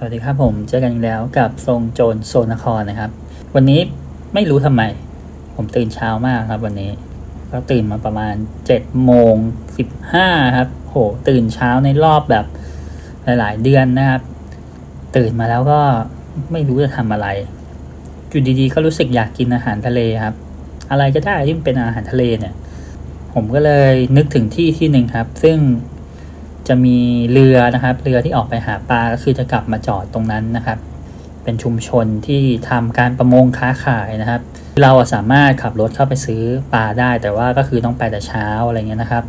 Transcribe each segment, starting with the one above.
สวัสดีครับผมเจอกันอีกแล้วกับทรงโจรโซนครนะครับ วันนี้ไม่รู้ทำไม ผมตื่นเช้ามากครับวันนี้ ก็ตื่นมาประมาณ7จ็ดโมงสิบห้าครับโหตื่นเช้าในรอบแบบหลาย ๆ เดือนนะครับ ตื่นมาแล้วก็ไม่รู้จะทำอะไรอยู่ดีๆก็รู้สึกอยากกินอาหารทะเลครับ อะไรก็ได้ที่เป็นอาหารทะเลเนี่ย ผมก็เลยนึกถึงที่ที่หนึ่งครับ ซึ่ง จะมีเรือนะครับ เรือที่ออกไปหาปลาก็คือจะกลับมาจอดตรงนั้นนะครับ เป็นชุมชนที่ทำการประมงค้าขายนะครับ เราสามารถขับรถเข้าไปซื้อปลาได้ แต่ว่าก็คือต้องไปแต่เช้าอะไรเงี้ยนะครับ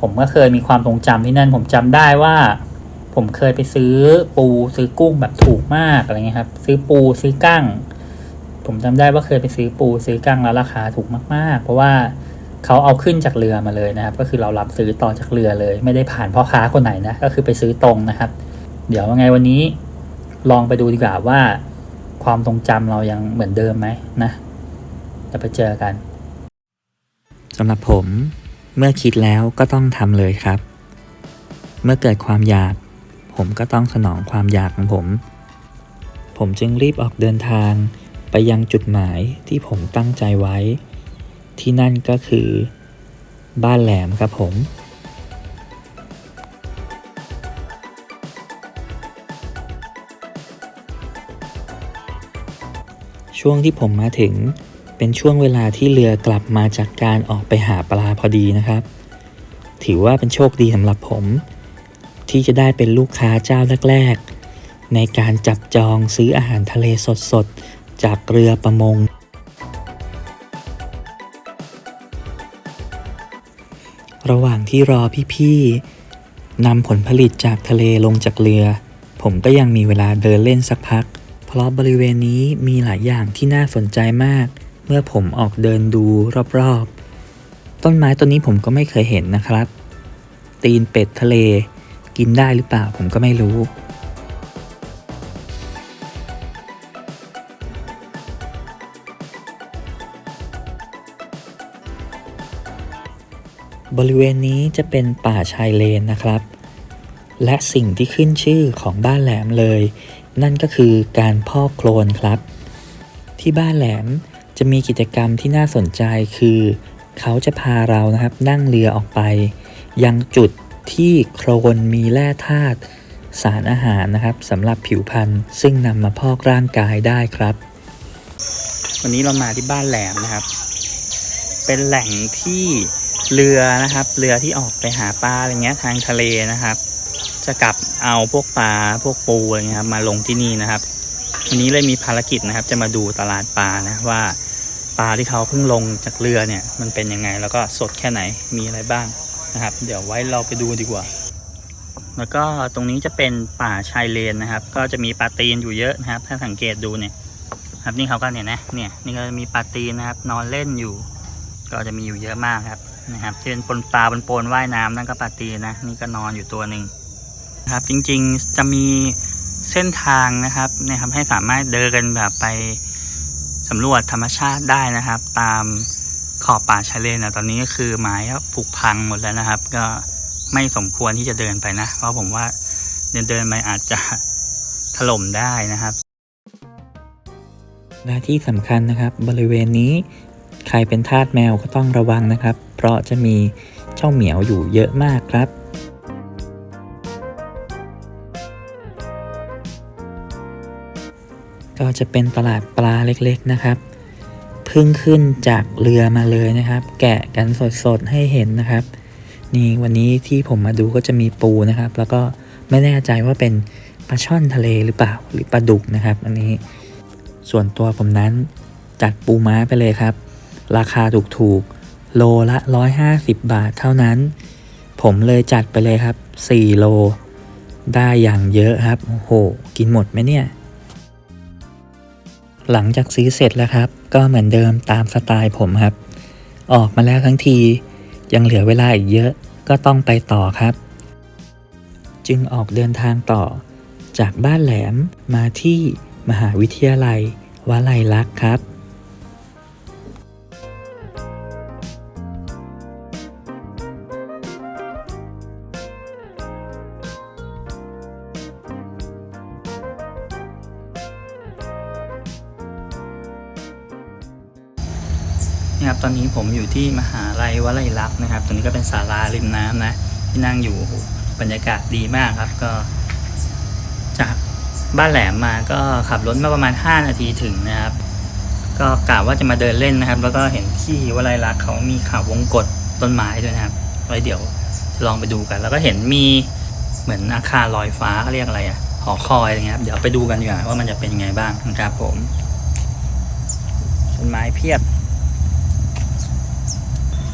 ผมก็เคยมีความทรงจำที่นั่น ผมจำได้ว่า ผมเคยไปซื้อปูซื้อกุ้งแบบถูกมากอะไรเงี้ยครับซื้อปูซื้อกั้ง ผมจำได้ว่าเคยไปซื้อปูซื้อกั้งแล้วราคาถูกมากๆ เพราะว่า เขาเอาขึ้นจากเรือมาเลยนะครับ ก็คือเรารับซื้อต่อจากเรือเลย ไม่ได้ผ่านพ่อค้าคนไหนนะ ก็คือไปซื้อตรงนะครับ เดี๋ยวยังไงวันนี้ลองไปดูดีกว่าว่าความทรงจำเรายังเหมือนเดิมไหมนะจะไปเจอกันสำหรับผมเมื่อคิดแล้วก็ต้องทำเลยครับ เมื่อเกิดความอยาก ผมก็ต้องสนองความอยากของผม ผมจึงรีบออกเดินทางไปยังจุดหมายที่ผมตั้งใจไว้ ที่นั่นก็คือบ้านแหลมครับผม ช่วงที่ผมมาถึงเป็นช่วงเวลาที่เรือกลับมาจากการออกไปหาปลาพอดีนะครับ ถือว่าเป็นโชคดีสำหรับผม ที่จะได้เป็นลูกค้าเจ้าแรก ๆ ในการจับจองซื้ออาหารทะเลสดๆ จากเรือประมง ระหว่างที่รอพี่ๆนำผลผลิตจากทะเลลงจากเรือ ผมก็ยังมีเวลาเดินเล่นสักพัก เพราะบริเวณนี้มีหลายอย่างที่น่าสนใจมาก เมื่อผมออกเดินดูรอบๆ ต้นไม้ต้นนี้ผมก็ไม่เคยเห็นนะครับ ตีนเป็ดทะเล กินได้หรือเปล่าผมก็ไม่รู้ บริเวณนี้จะเป็นป่าชายเลนนะครับ และสิ่งที่ขึ้นชื่อของบ้านแหลมเลย นั่นก็คือการพอกโคลนครับ ที่บ้านแหลมจะมีกิจกรรมที่น่าสนใจคือ เขาจะพาเรานะครับนั่งเรือออกไป ยังจุดที่โคลนมีแร่ธาตุสารอาหารนะครับสำหรับผิวพรรณซึ่งนำมาพอกร่างกายได้ครับ วันนี้เรามาที่บ้านแหลมนะครับ เป็นแหล่งที่ เรือนะครับ เรือที่ออกไปหาปลาอะไรเงี้ยทางทะเลนะครับ จะกลับเอาพวกปลาพวกปูอะไรเงี้ยครับมาลงที่นี่นะครับวันนี้เลยมีภารกิจนะครับ จะมาดูตลาดปลานะว่าปลาที่เขาเพิ่งลงจากเรือเนี่ย มันเป็นยังไงแล้วก็สดแค่ไหนมีอะไรบ้างนะครับ เดี๋ยวไว้เราไปดูดีกว่า แล้วก็ตรงนี้จะเป็นป่าชายเลนนะครับ ก็จะมีปลาตีนอยู่เยอะนะครับ ถ้าสังเกตดูเนี่ย ครับนี่เขาก็เนี่ยนะเนี่ยนี่ก็มีปลาตีนนะครับ นอนเล่นอยู่ ก็จะมีอยู่เยอะมากครับ นะครับที่เป็นปนปลาปนปนว่ายน้ำนั่นก็ปลาตีนะนี่ก็นอนอยู่ตัวหนึ่งนะครับ จริงๆจะมีเส้นทางนะครับนะครับให้สามารถเดินกันแบบไปสำรวจธรรมชาติได้นะครับ ตามขอบป่าชายเลนนะตอนนี้ก็คือไม้ผุพังหมดแล้วนะครับ ก็ไม่สมควรที่จะเดินไปนะ เพราะผมว่าเดินเดินไปอาจจะถล่มได้นะครับ และที่สำคัญนะครับบริเวณนี้ ใครเป็นทาสแมวก็ต้องระวังนะครับ เพราะจะมีเจ้าเหมียวอยู่เยอะมากครับก็จะเป็นตลาดปลาเล็กๆนะครับ เพิ่งขึ้นจากเรือมาเลยนะครับ แกะกันสดๆให้เห็นนะครับ นี่วันนี้ที่ผมมาดูก็จะมีปูนะครับ แล้วก็ไม่แน่ใจว่าเป็นปลาช่อนทะเลหรือเปล่าหรือปลาดุกนะครับ อันนี้ส่วนตัวผมนั้นจัดปูม้าไปเลยครับ ราคาถูกๆ โลละ 150 บาทเท่านั้น ผมเลยจัดไปเลยครับ 4 โล ได้อย่างเยอะครับ โอ้โห กินหมดไหมเนี่ย หลังจากซื้อเสร็จแล้วครับ ก็เหมือนเดิมตามสไตล์ผมครับ ออกมาแล้วทั้งที ยังเหลือเวลาอีกเยอะก็ต้องไปต่อครับ จึงออกเดินทางต่อ จากบ้านแหลมมาที่มหาวิทยาลัยวลัยลักษณ์ครับ ครับ ตอนนี้ผมอยู่ที่มหาลัยวลัยลักษณ์นะครับ ตรงนี้ก็เป็นศาลาริมน้ำนะ ที่นั่งอยู่บรรยากาศดีมากครับ ก็จากบ้านแหลมมาก็ขับรถมาประมาณ 5 นาทีถึงนะครับ ก็กะว่าจะมาเดินเล่นนะครับ แล้วก็เห็นที่วลัยลักษณ์เขามีข่าววงกฏต้นไม้ด้วยนะครับไว้เดี๋ยวจะลองไปดูกัน แล้วก็เห็นมีเหมือนอาคารลอยฟ้าเขาเรียกอะไรอะหอคอยอะไรเงี้ยครับเดี๋ยวไปดูกันดีกว่าว่ามันจะเป็นยังไงบ้างนะครับผมต้นไม้เพียบ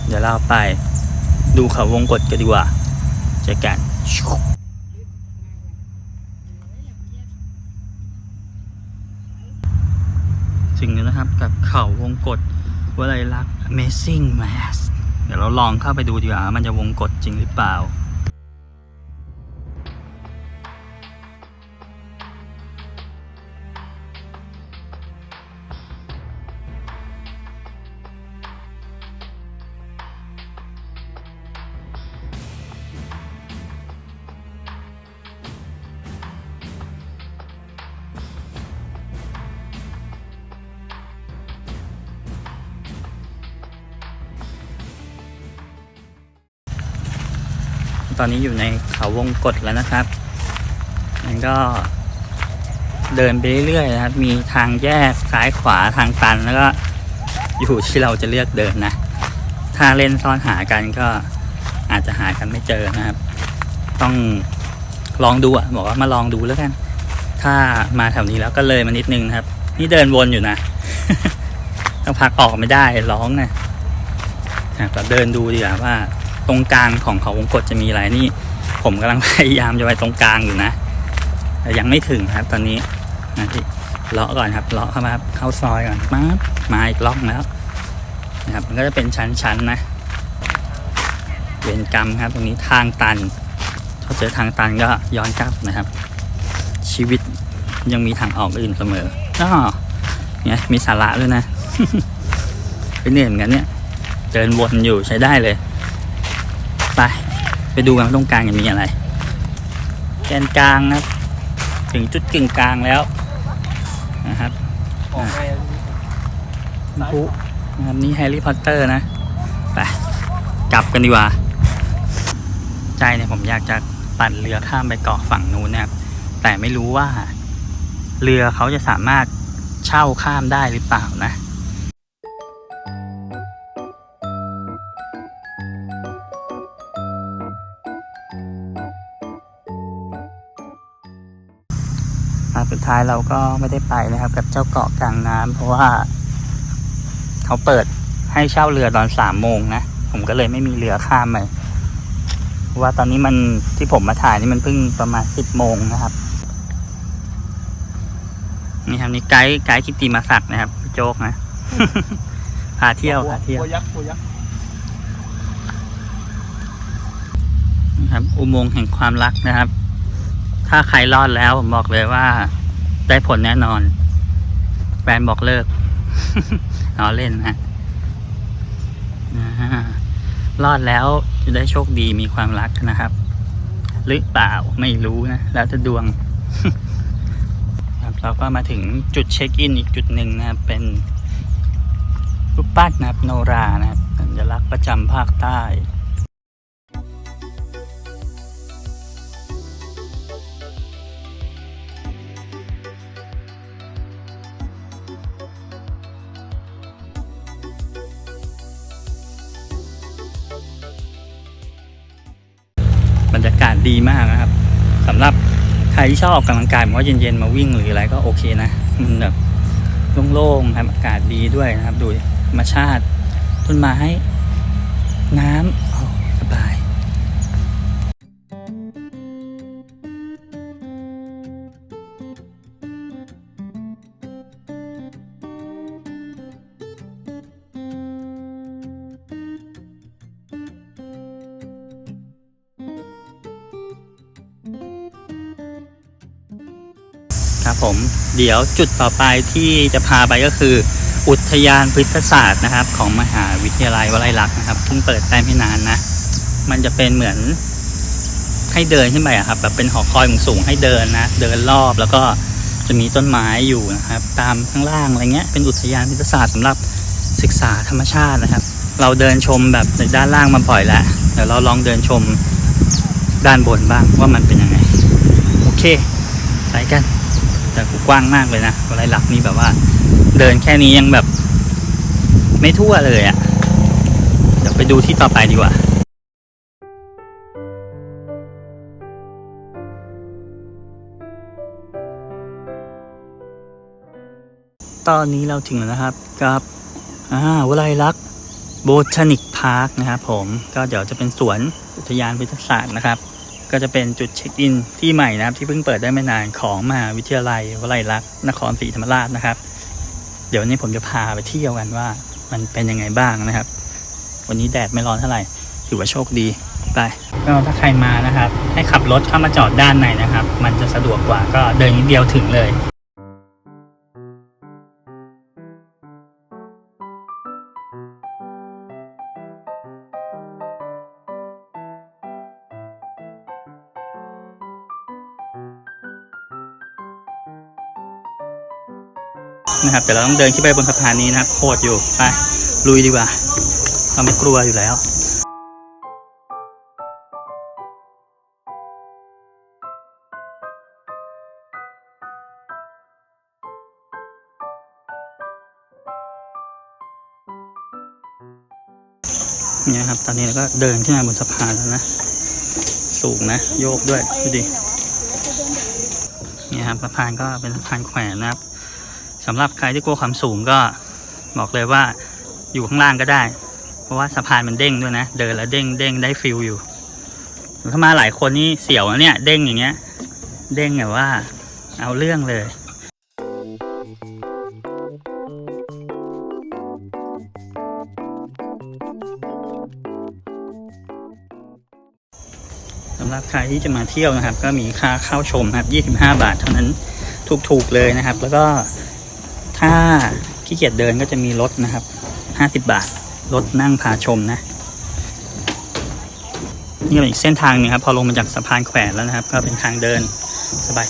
เดี๋ยวเราไปดูเขาวงกฏกันดีกว่าเจอกันถึงแล้วนะครับกับเขาวงกฏวลัยลักษณ์ Amazing Mass เดี๋ยวเราลองเข้าไปดูดีกว่าว่ามันจะวงกฏจริงหรือเปล่า ตอนนี้อยู่ในเขาวงกฏแล้วนะครับ มันก็เดินไปเรื่อยๆนะครับ มีทางแยกซ้ายขวาทางตันแล้วก็อยู่ที่เราจะเลือกเดินนะ ถ้าเล่นซ่อนหากันก็อาจจะหากันไม่เจอนะครับ ต้องลองดูอะบอกว่ามาลองดูแล้วกัน ถ้ามาแถวนี้แล้วก็เลยมานิดนึงนะครับ นี่เดินวนอยู่นะต้องพักออกไม่ได้ร้องนะนะครับเราเดินดูดีกว่าว่า ตรงกลางของเขาวงกฏจะมีอะไรนี่ ผมกำลังพยายามจะไปตรงกลางอยู่นะแต่ยังไม่ถึงครับ ตอนนี้นะที่เลาะก่อนครับเลาะเข้ามาครับเข้าซอยก่อนมามาอีกล็อกแล้วนะครับมันก็จะเป็นชั้นๆนะเวรกรรมครับ ตรงนี้ทางตันถ้าเจอทางตันก็ย้อนกลับนะครับ ชีวิตยังมีทางออกอื่นเสมออ้อเนี่ยมีสาระด้วยนะเป็นเหนื่อยเหมือนกันเนี่ยเดินวนอยู่ใช้ได้เลย ไป ไปดูกันว่าตรงกลางจะมีอะไรแกนกลางนะครับ ถึงจุดกึ่งกลางแล้วนะครับออกไปพุนะครับนี่แฮร์รี่พอตเตอร์นะไปกลับกันดีกว่า ใจเนี่ยผมอยากจะปั่นเรือข้ามไปเกาะฝั่งนู้นนะครับ แต่ไม่รู้ว่า เรือเขาจะสามารถเช่าข้ามได้หรือเปล่านะ สุดท้ายเราก็ไม่ได้ไปนะครับ กับเจ้าเกาะกลางน้ำเพราะว่า เขาเปิดให้เช่าเรือตอนสามโมงนะ ผมก็เลยไม่มีเรือข้ามไปเพราะว่าตอนนี้มันที่ผมมาถ่ายนี่มันเพิ่งประมาณสิบโมงนะครับ นี่ครับนี่ไกด์ไกด์กิตติมาศักดิ์นะครับพี่โจ๊กนะพาเที่ยวพาเที่ยวตัวยักษ์ตัวยักษ์นะครับ อุโมงค์แห่งความรักนะครับ ถ้าใครรอดแล้วผมบอกเลยว่า ได้ผลแน่นอน แบรนด์บอกเลิกเอาเล่นนะรอดแล้วจะได้โชคดีมีความรักนะครับ หรือเปล่าไม่รู้นะ แล้วจะดวงครับเราก็มาถึงจุดเช็คอินอีกจุดหนึ่งนะครับ เป็นรูปปั้นนะครับโนรานะครับสัญลักษณ์ประจำภาคใต้ ดีมากนะครับสำหรับใครที่ชอบออกกำลังกายผมว่าเย็นๆมาวิ่งหรืออะไรก็โอเคนะมันแบบโล่งๆครับอากาศดีด้วยนะครับ ดูธรรมชาติต้นไม้น้ำ ดี๋ยวจุดต่อไปที่จะพาไปก็คือ อุทยานพฤกษศาสตร์นะครับ ของมหาวิทยาลัยวลัยลักษณ์นะครับเพิ่งเปิดได้ไม่นานนะ มันจะเป็นเหมือนให้เดินขึ้นไปอะครับแบบเป็นหอคอยสูงให้เดินนะเดินรอบแล้วก็จะมีต้นไม้อยู่นะครับ ตามข้างล่างอะไรเงี้ยเป็นอุทยานพฤกษศาสตร์สำหรับศศึกษาธรรมชาตินะครับ เราเดินชมแบบในด้านล่างมาบ่อยแล้วเดี๋ยวเราลองเดินชมด้านบนบ้างว่ามันเป็นยังไง โอเค ไปกัน แต่กว้างมากเลยนะอะไรหลักนี่แบบว่า เดินแค่นี้ยังแบบ ไม่ทั่วเลยอะ่ะ เดี๋ยวไปดูที่ต่อไปดีกว่าตอนนี้เราถึงแล้วนะครับกับอ่าวลัยลักษ์โบทานิกพาร์คนะครับผมก็เดี๋ยวจะเป็นสวนอุทยานวิทยาศาสตร์นะครับ ก็จะเป็นจุดเช็คอินที่ใหม่นะครับที่เพิ่งเปิดได้ไม่นานของมหาวิทยาลัยวลัยลักษณ์นครศรีธรรมราชนะครับ เดี๋ยวนนี้ผมจะพาไปเที่ยวกันว่า มันเป็นยังไงบ้างนะครับ วันนี้แดดไม่ร้อนเท่าไหร่ถือว่าโชคดีไปก็ถ้าใครมานะครับ ให้ขับรถเข้ามาจอดด้านในนะครับ มันจะสะดวกกว่าก็เดินนิดเดียวถึงเลย นะครับแต่เราต้องเดินขึ้นไปบนสะพานนี้นะครับโหดอยู่ไปลุยดีกว่าเราไม่กลัวอยู่แล้วเนี่ยครับ ตอนนี้เราก็เดินขึ้นมาบนสะพานแล้วนะ สูงนะ โยกด้วยดูดิเนี่ยครับสะพานก็เป็นสะพานแขวนนะครับ สำหรับใครที่กลัวความสูงก็บอกเลยว่าอยู่ข้างล่างก็ได้ เพราะว่าสะพานมันเด้งด้วยนะ เดินแล้วเด้งเด้งได้ฟิลอยู่ ถ้ามาหลายคนนี่เสียวนะเนี่ย เด้งอย่างเงี้ย เด้งแบบว่า เอาเรื่องเลยสำหรับใครที่จะมาเที่ยวนะครับ ก็มีค่าเข้าชมนะครับ 25 บาทเท่านั้นถูกๆเลยนะครับ แล้วก็ ถ้าขี้เกียจเดินก็จะมีรถนะครับ50บาท รถนั่งพาชมนะ นี่เป็นอีกเส้นทางหนึงครับ พอลงมาจากสะพานแขวนแล้วนะครับ ก็เป็นทางเดิน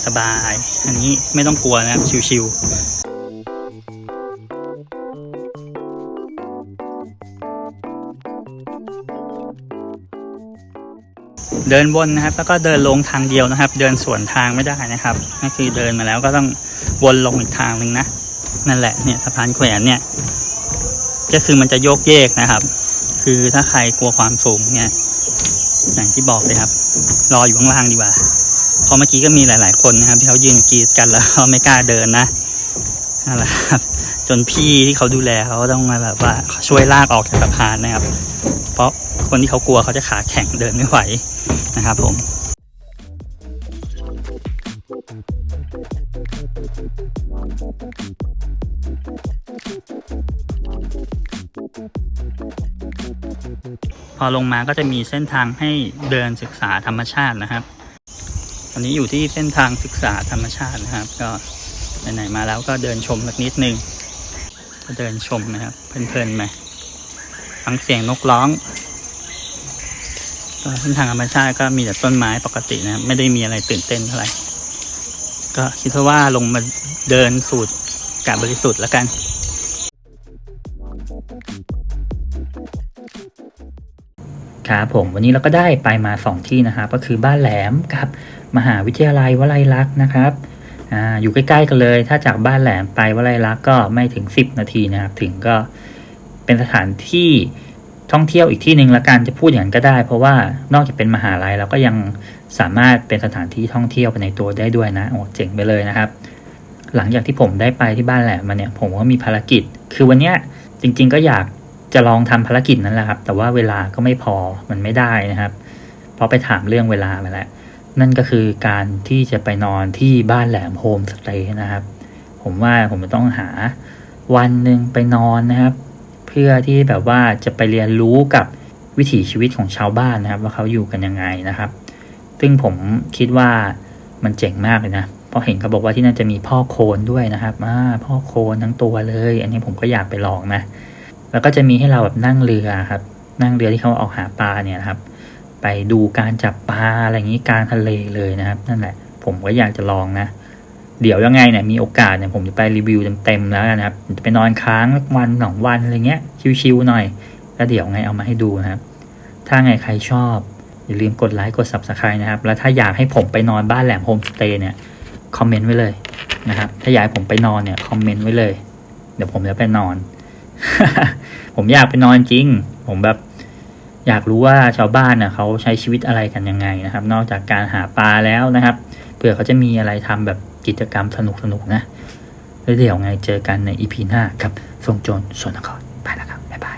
สบายๆ อันนี้ไม่ต้องกลัวนะครับ ชิวๆเดินวนนะครับ แล้วก็เดินลงทางเดียวนะครับ เดินสวนทางไม่ได้นะครับก็คือเดินมาแล้วก็ต้องวนลงอีกทางหนึ่งนะ นั่นแหละเนี่ยสะพานแขวนเนี่ย ก็คือมันจะโยกเยกนะครับ คือถ้าใครกลัวความสูงเนี่ยอย่างที่บอกเลยครับ รออยู่ข้างล่างดีกว่าเพราะเมื่อกี้ก็มีหลาย ๆ คนนะครับ ที่เขายืนกรีดกันแล้วเขาไม่กล้าเดินนะนั่นแหละครับ จนพี่ที่เขาดูแลเขาต้องมาแบบว่าช่วยลากออกจากสะพานนะครับ เพราะคนที่เขากลัวเขาจะขาแข็งเดินไม่ไหวนะครับผม พอลงมาก็จะมีเส้นทางให้เดินศึกษาธรรมชาตินะครับอันนี้อยู่ที่เส้นทางศึกษาธรรมชาตินะครับ ก็ไหนๆมาแล้วก็เดินชมสักนิดนึงก็เดินชมนะครับ เพลินๆไหมฟังเสียงนกร้องก็เส้นทางธรรมชาติก็มีแต่ต้นไม้ปกตินะครับ ไม่ได้มีอะไรตื่นเต้นเท่าไหร่ก็คิดว่าลงมาเดินสูตรกาบบริสุทธิ์แล้วกัน ครับผมวันนี้เราก็ได้ไปมา 2 ที่นะครับก็คือบ้านแหลมกับมหาวิทยาลัยวลัยลักษณ์นะครับออยู่ใกล้ๆกันเลย ถ้าจากบ้านแหลมไปวลัยลักษณ์ก็ไม่ถึง 10 นาทีนะครับ ถึงก็เป็นสถานที่ท่องเที่ยวอีกที่หนึ่งละกันจะพูดอย่างนั้นก็ได้ เพราะว่านอกจากเป็นมหาลัยแล้วก็ยังสามารถเป็นสถานที่ท่องเที่ยวไปในตัวได้ด้วยนะโอ้เจ๋งไปเลยนะครับ หลังจากที่ผมได้ไปที่บ้านแหลมมาเนี่ย ผมก็มีภารกิจ คือวันเนี้ยจริง ๆ ก็อยาก จะลองทำภารกิจนั้นแหละครับ แต่ว่าเวลาก็ไม่พอมันไม่ได้นะครับ เพราะไปถามเรื่องเวลามาแล้วนั่นก็คือการที่จะไปนอนที่บ้านแหลมโฮมสเตย์นะครับ ผมว่าผมจะต้องหาวันหนึ่งไปนอนนะครับ เพื่อที่แบบว่าจะไปเรียนรู้กับวิถีชีวิตของชาวบ้านนะครับ ว่าเขาอยู่กันยังไงนะครับ ซึ่งผมคิดว่ามันเจ๋งมากเลยนะเพราะเห็นเขาบอกว่าที่นั่นจะมีพ่อโคลนด้วยนะครับอ่าพ่อโคลนทั้งตัวเลย อันนี้ผมก็อยากไปลองนะ แล้วก็จะมีให้เราแบบนั่งเรือครับ นั่งเรือที่เขาออกหาปลาเนี่ยครับ ไปดูการจับปลาอะไรอย่างนี้กลางทะเลเลยนะครับ นั่นแหละ ผมก็อยากจะลองนะ เดี๋ยวยังไงเนี่ยมีโอกาสเนี่ยผมจะไปรีวิวเต็มๆแล้วนนะครับ จะไปนอนค้างวันสองวันอะไรเงี้ยชิวๆหน่อย แล้วเดี๋ยวไงเอามาให้ดูนะครับ ถ้าไงใครชอบอย่าลืมกดไลค์กด subscribe นะครับ แล้วถ้าอยากให้ผมไปนอนบ้านแหลมโฮมสเตย์เนี่ยคอมเมนต์ไว้เลยนะครับ ถ้าอยากให้ผมไปนอนเนี่ยคอมเมนต์ไว้เลย เดี๋ยวผมจะไปนอน ผมอยากไปนอนจริง ผมแบบ อยากรู้ว่าชาวบ้านน่ะเขาใช้ชีวิตอะไรกันยังไงนะครับ นอกจากการหาปลาแล้วนะครับเผื่อเขาจะมีอะไรทำแบบกิจกรรมสนุกๆนะแล้วเดี๋ยวไงเจอกันในอีพีหน้ากับทรงโจรสวนนครไปแล้วครับบ๊ายบาย